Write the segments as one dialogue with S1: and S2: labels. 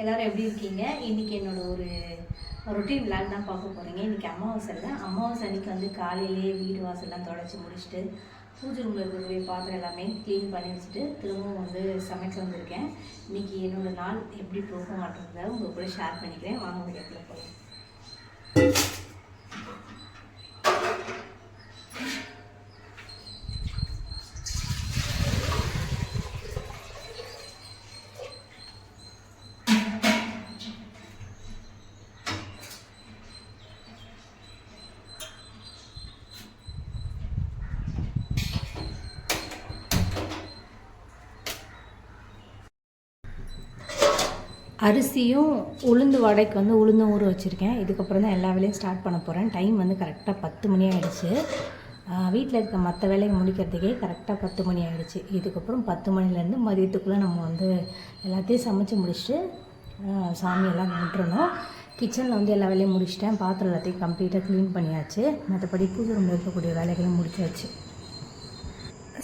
S1: எல்லாரும் எப்படி இருக்கீங்க? இன்னைக்கு என்னோட ஒரு ரொட்டீன் விளாட் தான் பார்க்க போகிறீங்க இன்னைக்கு அமாவாசை இல்லை. அமாவாசை அன்னைக்கு வந்து காலையிலேயே வீடு வாசல்லாம் தொடச்சி முடிச்சுட்டு பூஜை ரூமில் இருக்கக்கூடிய பாத்திரம் எல்லாமே க்ளீன் பண்ணி வச்சுட்டு திரும்பவும் வந்து சமைக்க வந்திருக்கேன். இன்றைக்கி என்னோட நாள் எப்படி போகும் அப்படின்றத உங்கள் கூட ஷேர் பண்ணிக்கிறேன். வாங்க வீடியோக்குள்ளே போகலாம். அரிசியும் உளுந்து வடைக்கு வந்து உளுந்தும் ஊற வச்சுருக்கேன். இதுக்கப்புறம் தான் எல்லா வேலையும் ஸ்டார்ட் பண்ண போகிறேன் டைம் வந்து கரெக்டாக பத்து மணி ஆகிடுச்சு வீட்டில் இருக்க மற்ற வேலையை முடிக்கிறதுக்கே கரெக்டாக பத்து மணி ஆகிடுச்சு இதுக்கப்புறம் பத்து மணிலேருந்து மதியத்துக்குள்ளே நம்ம வந்து எல்லாத்தையும் சமைச்சு முடிச்சுட்டு சாமியெல்லாம் விட்டுறணும் கிச்சனில் வந்து எல்லா வேலையும் முடிச்சிட்டேன். பாத்திரம் எல்லாத்தையும் கம்ப்ளீட்டாக க்ளீன் பண்ணியாச்சு. மற்றபடி பூஜை ரூமில் இருக்கக்கூடிய வேலைகளும் முடிச்சாச்சு.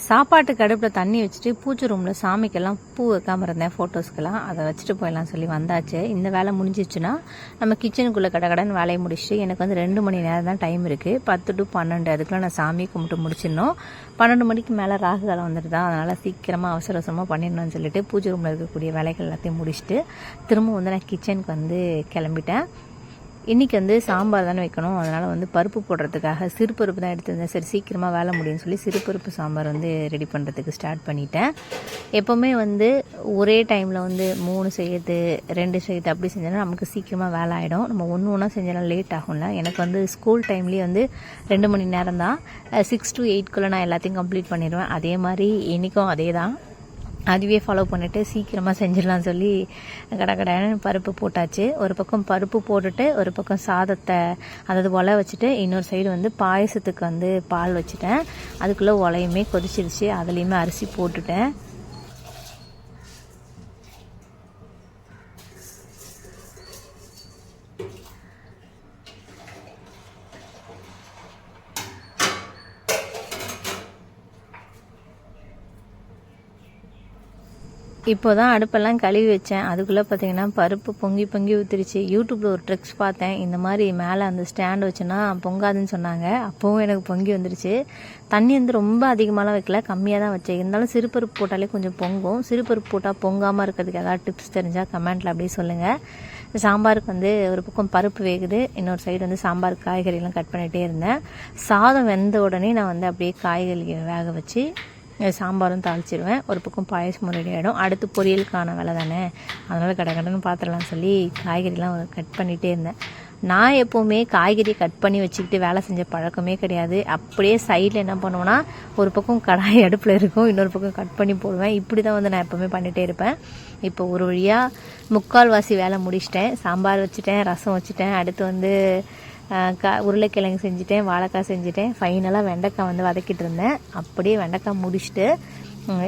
S1: சாப்பாட்டுக்கு அடுப்பில் தண்ணி வச்சுட்டு பூஜை ரூமில் சாமிக்கெல்லாம் பூ வைக்காம இருந்தேன் ஃபோட்டோஸ்க்கெல்லாம் அதை வச்சுட்டு போயிடலாம் சொல்லி வந்தாச்சு. இந்த வேலை முடிஞ்சிச்சுன்னா நம்ம கிச்சனுக்குள்ளே கடகடன்னு வேலையை முடிச்சுட்டு எனக்கு வந்து ரெண்டு மணி நேரம் தான் டைம் இருக்குது பத்து டு பன்னெண்டு. அதுக்குள்ளே நான் சாமி கும்பிட்டு முடிச்சிடணும். பன்னெண்டு மணிக்கு மேலே ராகு காலம் வந்துட்டு தான். அதனால் சீக்கிரமாக அவசர அவசரமாக பண்ணிடணும்னு சொல்லிட்டு பூஜை ரூமில் இருக்கக்கூடிய வேலைகள் எல்லாத்தையும் முடிச்சுட்டு திரும்ப வந்து நான் கிச்சனுக்கு வந்து கிளம்பிட்டேன். இன்றைக்கி வந்து சாம்பார் தானே வைக்கணும். அதனால் வந்து பருப்பு போடுறதுக்காக சிறுபருப்பு தான் எடுத்திருந்தேன். சரி சீக்கிரமாக வேலை முடியும்னு சொல்லி சிறுபருப்பு சாம்பார் வந்து ரெடி பண்ணுறதுக்கு ஸ்டார்ட் பண்ணிட்டேன். எப்போவுமே வந்து ஒரே டைமில் வந்து மூணு செய்யுது ரெண்டு செய்யுது அப்படி செஞ்சோன்னா நமக்கு சீக்கிரமாக வேலை ஆகிடும் நம்ம ஒன்று ஒன்றா செஞ்சாலும் லேட் ஆகும்ல. எனக்கு வந்து ஸ்கூல் டைம்லேயே வந்து ரெண்டு மணி நேரம் தான் சிக்ஸ் டு எயிட்குள்ளே நான் எல்லாத்தையும் கம்ப்ளீட் பண்ணிடுவேன். அதே மாதிரி இன்றைக்கும் அதே தான் அதுவே ஃபாலோ பண்ணிவிட்டு சீக்கிரமாக செஞ்சிடலாம் சொல்லி கடகடன்னு பருப்பு போட்டாச்சு. ஒரு பக்கம் பருப்பு போட்டுட்டு ஒரு பக்கம் சாதத்தை அதாவது ஒலை வச்சுட்டு இன்னொரு சைடு வந்து பாயசத்துக்கு வந்து பால் வச்சுட்டேன். அதுக்குள்ளே ஒலையுமே கொதிச்சிருச்சு. அதுலேயுமே அரிசி போட்டுட்டேன். இப்போ தான் அடுப்பெல்லாம் கழுவி வச்சேன். அதுக்குள்ளே பார்த்தீங்கன்னா பருப்பு பொங்கி பொங்கி ஊற்றிருச்சு யூடியூப்பில் ஒரு ட்ரிக்ஸ் பார்த்தேன். இந்த மாதிரி மேலே அந்த ஸ்டாண்ட் வச்சுன்னா பொங்காதுன்னு சொன்னாங்க. அப்போவும் எனக்கு பொங்கி வந்துருச்சு. தண்ணி வந்து ரொம்ப அதிகமாகலாம் வைக்கல. கம்மியாக தான் வச்சேன். இருந்தாலும் சிறுபருப்பு போட்டாலே கொஞ்சம் பொங்கும். சிறுபருப்பு போட்டால் பொங்காமல் இருக்கிறதுக்கு ஏதாவது டிப்ஸ் தெரிஞ்சால் கமெண்ட்டில் அப்படியே சொல்லுங்கள் சாம்பாருக்கு வந்து ஒரு பக்கம் பருப்பு வேகுது. இன்னொரு சைடு வந்து சாம்பார் காய்கறிலாம் கட் பண்ணிகிட்டே இருந்தேன். சாதம் வெந்த உடனே நான் வந்து அப்படியே காய்கறி வேக வச்சு சாம்பாரும் தாளிச்சிடுவேன் ஒரு பக்கம் பாயசமும் ரெடி ஆகிடும் அடுத்து பொரியலுக்கான வேலை தானே. அதனால் கடை கடன் பாத்திரலாம் சொல்லி காய்கறிலாம் கட் பண்ணிகிட்டே இருந்தேன். நான் எப்போவுமே காய்கறி கட் பண்ணி வச்சுக்கிட்டு வேலை செஞ்ச பழக்கமே கிடையாது. அப்படியே சைடில் என்ன பண்ணுவேன்னா ஒரு பக்கம் கடாய் அடுப்பில் இருக்கும். இன்னொரு பக்கம் கட் பண்ணி போடுவேன். இப்படி தான் வந்து நான் எப்போவுமே பண்ணிகிட்டே இருப்பேன். இப்போ ஒரு வழியாக முக்கால்வாசி வேலை முடிச்சிட்டேன். சாம்பார் வச்சுட்டேன் ரசம் வச்சுட்டேன். அடுத்து வந்து கா உருளைக்கிழங்கு செஞ்சுட்டேன் வாழைக்காய் செஞ்சுட்டேன். ஃபைனலாக வெண்டைக்காய் வந்து வதக்கிட்டு இருந்தேன். அப்படியே வெண்டைக்காய் முடிச்சுட்டு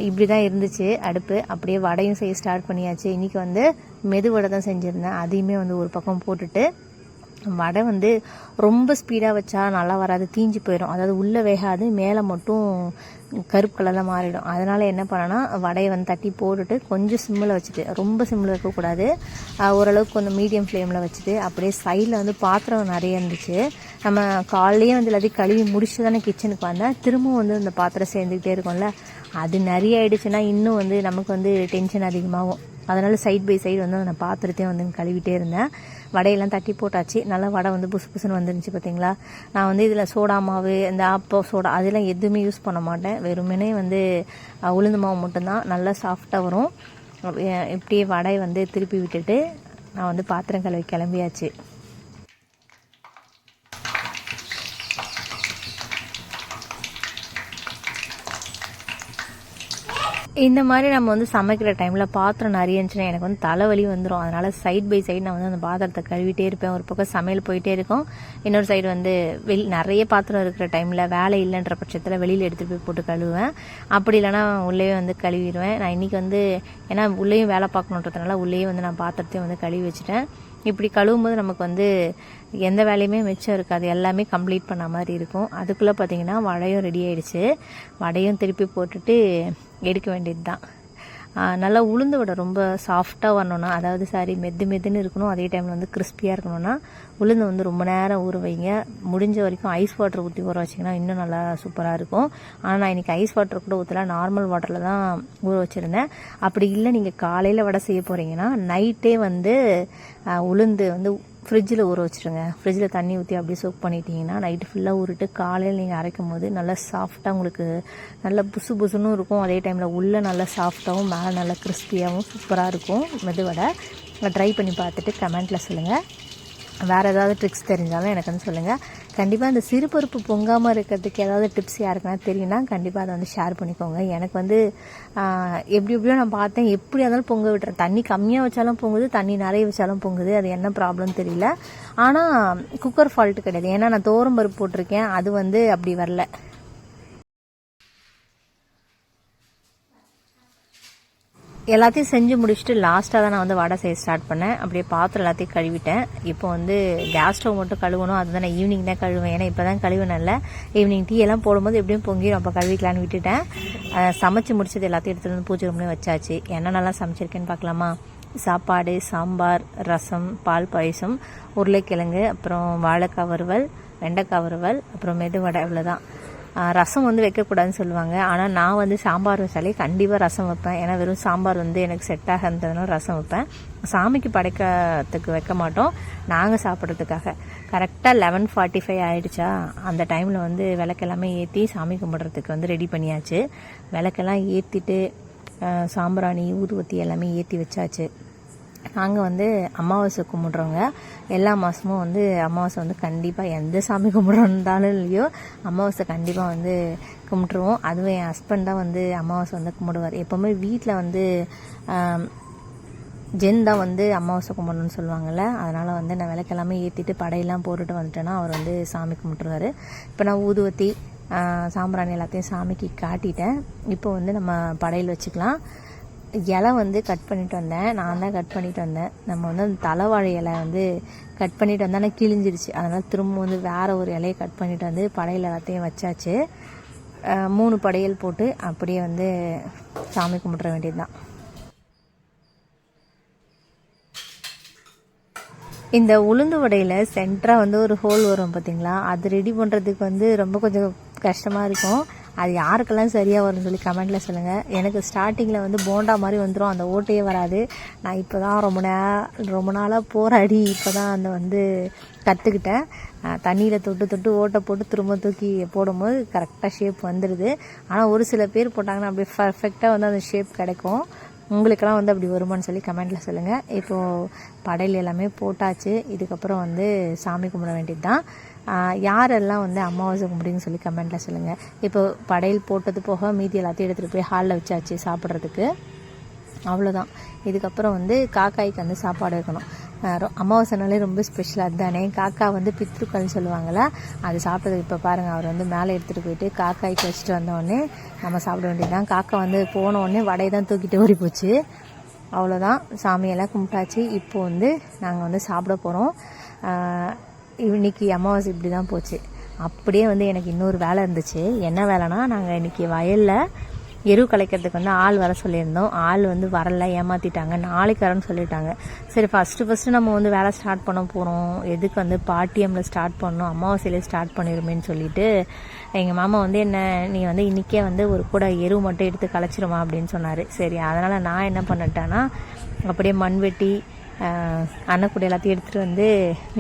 S1: இப்படி தான் இருந்துச்சு அடுப்பு. அப்படியே வடையும் செய்ய ஸ்டார்ட் பண்ணியாச்சு. இன்றைக்கி வந்து மெது வடை தான் செஞ்சுருந்தேன். அதையுமே வந்து ஒரு பக்கம் போட்டுட்டு வடை வந்து ரொம்ப ஸ்பீடாக வச்சா நல்லா வராது தீஞ்சு போயிடும். அதாவது உள்ளே வேகாது மேலே மட்டும் கருப்பு கலரில் மாறிடும். அதனால் என்ன பண்ணேன்னா வடையை வந்து தட்டி போட்டுட்டு கொஞ்சம் சிம்மில் வச்சுட்டு ரொம்ப சிம்மில் வைக்கக்கூடாது ஓரளவுக்கு கொஞ்சம் மீடியம் ஃப்ளேமில் வச்சுட்டு அப்படியே சைடில் வந்து பாத்திரம் நிறைய இருந்துச்சு. நம்ம காலையிலேயே வந்து எல்லாத்தையும் கழுவி முடிச்சு தானே கிச்சனுக்கு வந்தேன் திரும்பவும் வந்து அந்த பாத்திரம் சேர்ந்துக்கிட்டே இருக்கும்ல. அது நிறைய ஆயிடுச்சுன்னா இன்னும் வந்து நமக்கு வந்து டென்ஷன் அதிகமாகும். அதனால் சைட் பை சைடு வந்து நான் பாத்திரத்தையும் வந்து கழுவிட்டே இருந்தேன். வடையெல்லாம் தட்டி போட்டாச்சு. நல்லா வடை வந்து புசு புசுன்னு வந்துருந்துச்சு பார்த்தீங்களா நான் வந்து இதில் சோடா மாவு இந்த ஆப்போ சோடா அதெல்லாம் எதுவுமே யூஸ் பண்ண மாட்டேன். வெறுமனே வந்து உளுந்து மாவு மட்டும்தான். நல்லா சாஃப்டாக வரும். இப்படியே வடை வந்து திருப்பி விட்டுட்டு நான் வந்து பாத்திரம் கழுவி கிளம்பியாச்சு. இந்த மாதிரி நம்ம வந்து சமைக்கிற டைமில் பாத்திரம் நிறைய இருந்துச்சுன்னா எனக்கு வந்து தலைவலி வந்துடும் அதனால் சைட் பை சைடு நான் வந்து அந்த பாத்திரத்தை கழுவிட்டே இருப்பேன். ஒரு பக்கம் சமையல் போயிட்டே இருக்கும். இன்னொரு சைடு வந்து வெளி நிறைய பாத்திரம் இருக்கிற டைமில் வேலை இல்லைன்ற பட்சத்தில் வெளியில் எடுத்துகிட்டு போய் போட்டு கழுவுவேன். அப்படி இல்லைனா உள்ளே வந்து கழுவிடுவேன். நான் இன்றைக்கி வந்து ஏன்னா உள்ளேயும் வேலை பார்க்கணுன்றதுனால உள்ளேயே வந்து நான் பாத்திரத்தையும் வந்து கழுவி வச்சுட்டேன். இப்படி கழுவும் போது நமக்கு வந்து எந்த வேலையுமே மிச்சம் இருக்காது. எல்லாமே கம்ப்ளீட் பண்ண மாதிரி இருக்கும். அதுக்குள்ளே பார்த்தீங்கன்னா வடையும் ரெடி ஆயிடுச்சு. வடையும் திருப்பி போட்டுட்டு எடுக்க வேண்டியது தான் நல்லா உளுந்து வடை ரொம்ப சாஃப்டாக வரணும்னா அதாவது சாரி மெது மெதுன்னு இருக்கணும் அதே டைமில் வந்து கிறிஸ்பியாக இருக்கணும்னா உளுந்து வந்து ரொம்ப நேரம் ஊற வைங்க. முடிஞ்ச வரைக்கும் ஐஸ் வாட்டர் ஊற்றி ஊற வச்சிங்கன்னா இன்னும் நல்லா சூப்பராக இருக்கும். ஆனால் நான் இன்றைக்கி ஐஸ் வாட்டர் கூட ஊற்றலாம் நார்மல் வாட்டரில் தான் ஊற வச்சுருந்தேன். அப்படி இல்லை நீங்கள் காலையில் வடை செய்ய போகிறீங்கன்னா நைட்டே வந்து உளுந்து வந்து ஃப்ரிட்ஜில் ஊற வச்சுருங்க. ஃப்ரிட்ஜில் தண்ணி ஊற்றி அப்படியே சோக் பண்ணிட்டீங்கன்னா நைட்டு ஃபுல்லாக ஊறிட்டு காலையில் நீங்கள் அரைக்கும் போது நல்லா சாஃப்டாக உங்களுக்கு நல்ல புசு புசுன்னு இருக்கும். அதே டைமில் உள்ளே நல்லா சாஃப்டாகவும் மேலே நல்லா கிறிஸ்பியாகவும் சூப்பராக இருக்கும். மெதுவடை. ட்ரை பண்ணி பார்த்துட்டு கமெண்ட்டில் சொல்லுங்கள் வேறு ஏதாவது ட்ரிக்ஸ் தெரிஞ்சாலும் எனக்கு வந்து சொல்லுங்கள் கண்டிப்பாக இந்த சிறுபருப்பு பொங்காமல் இருக்கிறதுக்கு ஏதாவது டிப்ஸ் யாருக்குன்னா தெரியும்னா கண்டிப்பாக அதை வந்து ஷேர் பண்ணிக்கோங்க. எனக்கு வந்து எப்படி எப்படியோ நான் பார்த்தேன். எப்படி இருந்தாலும் பொங்க விட்டுறேன். தண்ணி கம்மியாக வச்சாலும் பொங்குது தண்ணி நிறைய வச்சாலும் பொங்குது. அது என்ன ப்ராப்ளம் தெரியல. ஆனால் குக்கர் ஃபால்ட்டு கிடையாது. ஏன்னா நான் தோரம் பருப்பு போட்டிருக்கேன். அது வந்து அப்படி வரல. எல்லாத்தையும் செஞ்சு முடிச்சுட்டு லாஸ்ட்டாக தான் நான் வந்து வடை செய்ய ஸ்டார்ட் பண்ணேன். அப்படியே பாத்திரம் எல்லாத்தையும் கழுவிட்டேன். இப்போ வந்து கேஸ் ஸ்டவ் மட்டும் கழுவணும். அதுதான் நான் ஈவினிங் தான் கழுவேன். ஏன்னா இப்போ தான் கழுவினல்ல ஈவினிங் டீ எல்லாம் போடும்போது எப்படியும் பொங்கிடும் அப்போ கழுவிக்கலான்னு விட்டுட்டேன். சமைச்சு முடிச்சது எல்லாத்தையும் எடுத்துகிட்டு வந்து பூஜை ரூம்லேயே வச்சாச்சு. என்னென்னலாம் சமைச்சிருக்கேன்னு பார்க்கலாமா? சாப்பாடு சாம்பார் ரசம் பால் பாயசம் உருளைக்கிழங்கு அப்புறம் வாழைக்காய் வறுவல் வெண்டைக்காய் வறுவல் அப்புறம் மெதுவடை இவ்வளோதான் தான் ரசம் வந்து வைக்கக்கூடாதுன்னு சொல்லுவாங்க. ஆனால் நான் வந்து சாம்பார் வச்சாலே கண்டிப்பாக ரசம் வைப்பேன். ஏன்னா வெறும் சாம்பார் வந்து எனக்கு செட் ஆகிறதுனால ரசம் வைப்பேன். சாமிக்கு படைக்கிறதுக்கு வைக்க மாட்டோம். நாங்கள் சாப்பிட்றதுக்காக. கரெக்டாக லெவன் ஃபார்ட்டி ஃபைவ் ஆகிடுச்சா அந்த டைமில் வந்து விளக்கெல்லாமே ஏற்றி சாமி கும்பிட்றதுக்கு வந்து ரெடி பண்ணியாச்சு. விளக்கெல்லாம் ஏற்றிட்டு சாம்பிராணி ஊதுவத்தி எல்லாமே ஏற்றி வச்சாச்சு. நாங்கள் வந்து அமாவாசை கும்பிட்றவங்க எல்லா மாதமும் வந்து அமாவாசை வந்து கண்டிப்பாக எந்த சாமி கும்பிட்றோந்தாலும் இல்லையோ அமாவாசை கண்டிப்பாக வந்து கும்பிட்ருவோம் அதுவும் என் ஹஸ்பண்ட் தான் வந்து அமாவாசை வந்து கும்பிடுவார். எப்போவுமே வீட்டில் வந்து ஜென் தான் வந்து அமாவாசை கும்பிடணும்னு சொல்லுவாங்கள்ல அதனால் வந்து நான் விளக்கெல்லாமே ஏற்றிட்டு படையெல்லாம் போட்டுட்டு வந்துட்டேன்னா அவர் வந்து சாமி கும்பிட்டுருவாரு. இப்போ நான் ஊதுவத்தி சாம்பிராணி எல்லாத்தையும் சாமிக்கு காட்டிட்டேன். இப்போ வந்து நம்ம படையில் வச்சுக்கலாம். இலை வந்து கட் பண்ணிட்டு வந்தேன். நான் தான் கட் பண்ணிட்டு வந்தேன். நம்ம வந்து அந்த தலைவாழை இலை வந்து கட் பண்ணிட்டு வந்தேன். ஆனால் கிழிஞ்சிருச்சு. அதனால் திரும்ப வந்து வேற ஒரு இலையை கட் பண்ணிட்டு வந்து படையல் எல்லாத்தையும் வச்சாச்சு. மூணு படையல் போட்டு அப்படியே வந்து சாமி கும்பிட்ற வேண்டியது தான் இந்த உளுந்து வடையில் சென்டராக வந்து ஒரு ஹோல் வரும் பார்த்தீங்களா அது ரெடி பண்ணுறதுக்கு வந்து ரொம்ப கொஞ்சம் கஷ்டமாக இருக்கும். அது யாருக்கெல்லாம் சரியாக வரும்னு சொல்லி கமெண்ட்டில் சொல்லுங்கள் எனக்கு ஸ்டார்டிங்கில் வந்து போண்டா மாதிரி வந்துடும் அந்த ஓட்டையே வராது. நான் இப்போ தான் ரொம்ப நே ரொம்ப நாளாக போராடி இப்போ தான் அந்த வந்து கற்றுக்கிட்டேன் தண்ணியில் தொட்டு தொட்டு ஓட்டை போட்டு திரும்ப தூக்கி போடும்போது கரெக்டாக ஷேப் வந்துடுது ஆனால் ஒரு சில பேர் போட்டாங்கன்னா அப்படியே பர்ஃபெக்டாக வந்து அந்த ஷேப் கிடைக்கும். உங்களுக்கெல்லாம் வந்து அப்படி வருமான்னு சொல்லி கமெண்ட்டில் சொல்லுங்கள் இப்போது படையல் எல்லாமே போட்டாச்சு. இதுக்கப்புறம் வந்து சாமி கும்பிட வேண்டியது தான் யாரெல்லாம் வந்து அமாவாசை கும்பிடுங்கன்னு சொல்லி கமெண்ட்டில் சொல்லுங்கள் இப்போ படையல் போட்டது போக மீதி எல்லாத்தையும் எடுத்துகிட்டு போய் ஹாலில் வச்சாச்சு சாப்பிட்றதுக்கு. அவ்வளோதான் இதுக்கப்புறம் வந்து காக்காய்க்கு வந்து சாப்பாடு வைக்கணும். அமாவாசைனாலே ரொம்ப ஸ்பெஷல் அதுதானே. காக்கா வந்து பித்ருக்கள்னு சொல்லுவாங்களா அது சாப்பிட்டது இப்போ பாருங்கள் அவர் வந்து மேலே எடுத்துகிட்டு போயிட்டு காக்காய்க்கு வச்சுட்டு வந்தோடனே நம்ம சாப்பிட வேண்டியதுதான். காக்கா வந்து போனோடனே வடையை தான் தூக்கிட்டு ஓடி போச்சு. அவ்வளோதான் சாமியெல்லாம் கும்பிட்டாச்சு. இப்போ வந்து நாங்கள் வந்து சாப்பிட போகிறோம் இன்னைக்கு அமாவாசை இப்படி தான் போச்சு. அப்படியே வந்து எனக்கு இன்னொரு வேலை இருந்துச்சு. என்ன வேலைனா நாங்கள் இன்னைக்கு வயலில் எரு கலைக்கிறதுக்கு வந்து ஆள் வர சொல்லியிருந்தோம். ஆள் வந்து வரல ஏமாற்றிட்டாங்க நாளைக்கு வரேன்னு சொல்லிட்டாங்க. சரி ஃபஸ்ட்டு ஃபஸ்ட்டு நம்ம வந்து வேலை ஸ்டார்ட் பண்ண போகிறோம் எதுக்கு வந்து பாட்டியமில் ஸ்டார்ட் பண்ணணும்? அமாவாசையிலே ஸ்டார்ட் பண்ணிடுமேன்னு சொல்லிட்டு எங்கள் மாமா வந்து என்ன நீ வந்து இன்றைக்கே வந்து ஒரு கூட எரு மட்டும் எடுத்து கலைச்சிருமா? அப்படின்னு சொன்னார். சரி அதனால் நான் என்ன பண்ணிட்டேன்னா அப்படியே மண்வெட்டி அன்னக்கூட எல்லாத்தையும் எடுத்துகிட்டு வந்து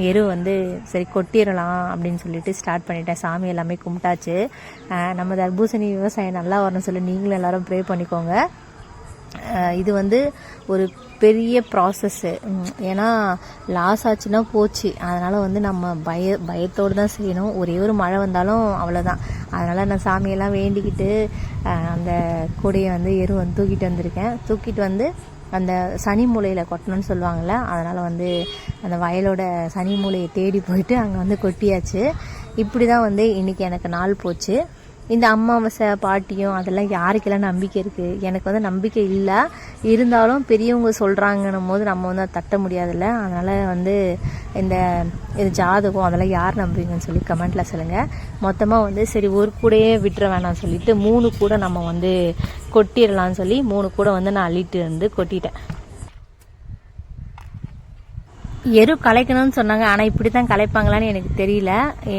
S1: எரு வந்து சரி கொட்டிடலாம் அப்படின்னு சொல்லிட்டு ஸ்டார்ட் பண்ணிட்டேன். சாமி எல்லாமே கும்பிட்டாச்சு. நம்ம தர்பூசணி விவசாயம் நல்லா வரணும்னு சொல்லி நீங்களும் எல்லோரும் ப்ரே பண்ணிக்கோங்க. இது வந்து ஒரு பெரிய ப்ராசஸ்ஸு ஏன்னா லாஸ் ஆச்சுன்னா போச்சு. அதனால் வந்து நம்ம பய பயத்தோடு தான் செய்யணும். ஒரே ஒரு மழை வந்தாலும் அவ்வளோதான் அதனால் நான் சாமியெல்லாம் வேண்டிக்கிட்டு அந்த கூடையை வந்து எரு வந்து தூக்கிட்டு வந்திருக்கேன். தூக்கிட்டு வந்து அந்த சனி மூலையில் கொட்டணும்னு சொல்லுவாங்கள்ல அதனால் வந்து அந்த வயலோட சனி மூலையை தேடி போயிட்டு அங்கே வந்து கொட்டியாச்சு. இப்படி தான் வந்து இன்றைக்கி எனக்கு நாள் போச்சு. இந்த அமாவாசை பாட்டியும் அதெல்லாம் யாருக்கெல்லாம் நம்பிக்கை இருக்குது எனக்கு வந்து நம்பிக்கை இல்லை. இருந்தாலும் பெரியவங்க சொல்கிறாங்கன்னும் போது நம்ம வந்து அதை தட்ட முடியாதுல்ல. அதனால் வந்து இந்த இது ஜாதகம் அதெல்லாம் யார் நம்புவீங்கன்னு சொல்லி கமெண்ட்டில் சொல்லுங்கள் மொத்தமாக வந்து சரி ஒரு கூடையே விட்டுற வேணாம்னு சொல்லிட்டு மூணு கூட நம்ம வந்து கொட்டிடலாம்னு சொல்லி மூணு கூட வந்து நான் அள்ளிட்டு வந்து கொட்டிட்டேன். எரு கலைக்கணும்னு சொன்னாங்க. ஆனால் இப்படி தான் கலைப்பாங்களான்னு எனக்கு தெரியல.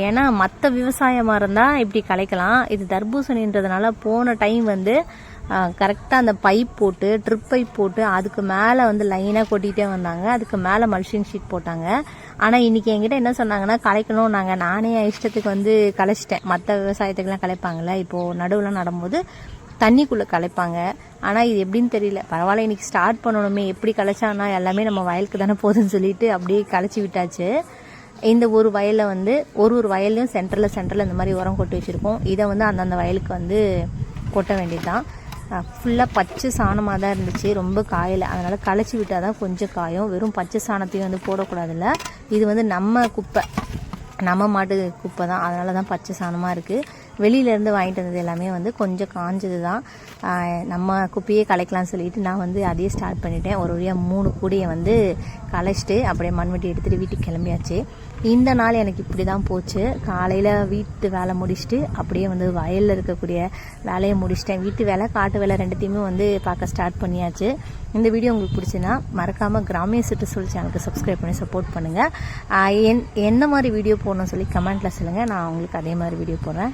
S1: ஏன்னா மற்ற விவசாயமாக இருந்தால் இப்படி கலைக்கலாம். இது தர்பூசணின்றதுனால போன டைம் வந்து கரெக்டாக அந்த பைப் போட்டு ட்ரிப் பைப் போட்டு அதுக்கு மேலே வந்து லைனாக கொட்டிகிட்டே வந்தாங்க. அதுக்கு மேலே மல்ஷின் ஷீட் போட்டாங்க. ஆனால் இன்றைக்கி என்கிட்ட என்ன சொன்னாங்கன்னா கலைக்கணும் நாங்கள் நானே என் இஷ்டத்துக்கு வந்து கலைச்சிட்டேன். மற்ற விவசாயத்துக்கெல்லாம் கலைப்பாங்கல்ல. இப்போது நடுவில் நடும்போது தண்ணிக்குள்ளே கலைப்பாங்க. ஆனால் இது எப்படின்னு தெரியல. பரவாயில்ல இன்னைக்கு ஸ்டார்ட் பண்ணணுமே. எப்படி கலைச்சானா எல்லாமே நம்ம வயலுக்கு தானே போதும்னு சொல்லிட்டு அப்படியே கலைச்சி விட்டாச்சு. இந்த ஒரு வயலில் வந்து ஒரு ஒரு வயல்லையும் சென்டரில் சென்டரில் இந்த மாதிரி உரம் கொட்டி வச்சுருக்கோம். இதை வந்து அந்தந்த வயலுக்கு வந்து கொட்ட வேண்டியது தான் ஃபுல்லாக பச்சை சாணமாக தான் இருந்துச்சு. ரொம்ப காயலை. அதனால் களைச்சி விட்டால் தான் கொஞ்சம் காயும். வெறும் பச்சை சாணத்தையும் வந்து போடக்கூடாதுல்ல. இது வந்து நம்ம குப்பை. நம்ம மாட்டு குப்பை தான் அதனால தான் பச்சை சாணமாக இருக்குது வெளியிலேருந்து வாங்கிட்டு வந்தது எல்லாமே வந்து கொஞ்சம் காஞ்சது தான் நம்ம குப்பையே கலைக்கலாம்னு சொல்லிட்டு நான் வந்து அதையே ஸ்டார்ட் பண்ணிட்டேன். ஒரு வழியாக மூணு கூடையை வந்து கலைச்சிட்டு அப்படியே மண்வெட்டி எடுத்துகிட்டு வீட்டுக்கு கிளம்பியாச்சு. இந்த நாள் எனக்கு இப்படி தான் போச்சு. காலையில் வீட்டு வேலை முடிச்சுட்டு அப்படியே வந்து வயலில் இருக்கக்கூடிய வேலையை முடிச்சிட்டேன். வீட்டு வேலை காட்டு வேலை ரெண்டுத்தையுமே வந்து பார்க்க ஸ்டார்ட் பண்ணியாச்சு. இந்த வீடியோ உங்களுக்கு பிடிச்சுன்னா மறக்காமல் கிராமிய சுற்றுச்சூழல் சேனலுக்கு சப்ஸ்கிரைப் பண்ணி சப்போர்ட் பண்ணுங்கள் என் என்ன மாதிரி வீடியோ போடணும்னு சொல்லி கமெண்ட்டில் சொல்லுங்கள் நான் உங்களுக்கு அதே மாதிரி வீடியோ போடுறேன்.